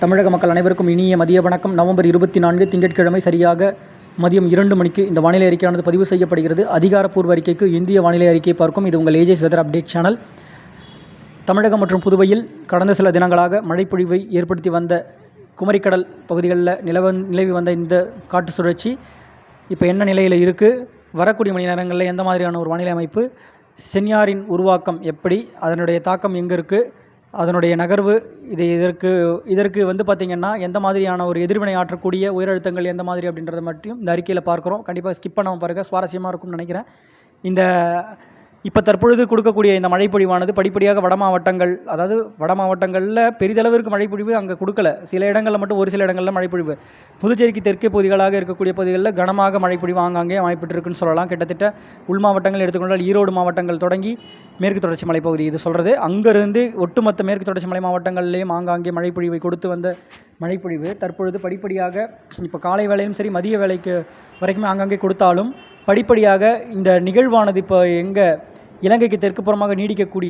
தமிழக மக்கள் அனைவருக்கும் இனிய மதிய வணக்கம். நவம்பர் இருபத்தி நான்கு திங்கட்கிழமை சரியாக மதியம் இரண்டு மணிக்கு இந்த வானிலை அறிக்கையானது பதிவு செய்யப்படுகிறது. அதிகாரப்பூர்வ அறிக்கைக்கு இந்திய வானிலை அறிக்கையை பார்க்கும். இது உங்கள் AJ's weather update channel Tamilagam மற்றும் புதுவையில் கடந்த சில தினங்களாக மழைப்பொழிவை ஏற்படுத்தி வந்த குமரிக்கடல் பகுதிகளில் நிலவ நிலவி வந்த இந்த காற்று சுழற்சி இப்போ என்ன நிலையில் இருக்குது வரக்கூடிய மணி நேரங்களில் எந்த மாதிரியான ஒரு வானிலை அமைப்பு? சென்யாரின் உருவாக்கம் எப்படி? அதனுடைய தாக்கம் எங்கே இருக்குது அதனுடைய நகர்வு இது இதற்கு இதற்கு வந்து பார்த்திங்கன்னா எந்த மாதிரியான ஒரு எதிர்வினை ஆற்றக்கூடிய உயரழுத்தங்கள் எந்த மாதிரி அப்படின்றத மட்டும் இந்த அறிக்கையில் பார்க்குறோம். கண்டிப்பாக ஸ்கிப் பண்ணாமல் பாருங்கள் சுவாரஸ்யமாக இருக்கும்னு நினைக்கிறேன். இந்த இப்போ தற்பொழுது கொடுக்கக்கூடிய இந்த மழைப்பொழிவானது படிப்படியாக வட மாவட்டங்கள் அதாவது வட மாவட்டங்களில் பெரிதளவிற்கு மழைப்பொழிவு அங்கே கொடுக்கல. சில இடங்களில் மட்டும் ஒரு சில இடங்களில் மழைப்பொழிவு. புதுச்சேரிக்கு தெற்கே பகுதிகளாக இருக்கக்கூடிய பகுதிகளில் கனமாக மழைப்பொழிவு ஆங்காங்கே அமைப்பட்டிருக்குன்னு சொல்லலாம். கிட்டத்தட்ட உள் மாவட்டங்கள் எடுத்துக்கொண்டால் ஈரோடு மாவட்டங்கள் தொடங்கி மேற்கு தொடர்ச்சி மலைப்பகுதி இது சொல்கிறது அங்கேருந்து ஒட்டுமொத்த மேற்கு தொடர்ச்சி மலை மாவட்டங்கள்லேயும் ஆங்காங்கே மழைப்பொழிவை கொடுத்து வந்த மழைப்பொழிவு. தற்பொழுது படிப்படியாக இப்போ காலை வேலையும் சரி மதிய வேலைக்கு வரைக்குமே ஆங்காங்கே கொடுத்தாலும் படிப்படியாக இந்த நிகழ்வானது இப்போ எங்கே இலங்கைக்கு தெற்கு புறமாக நீடிக்கக்கூடிய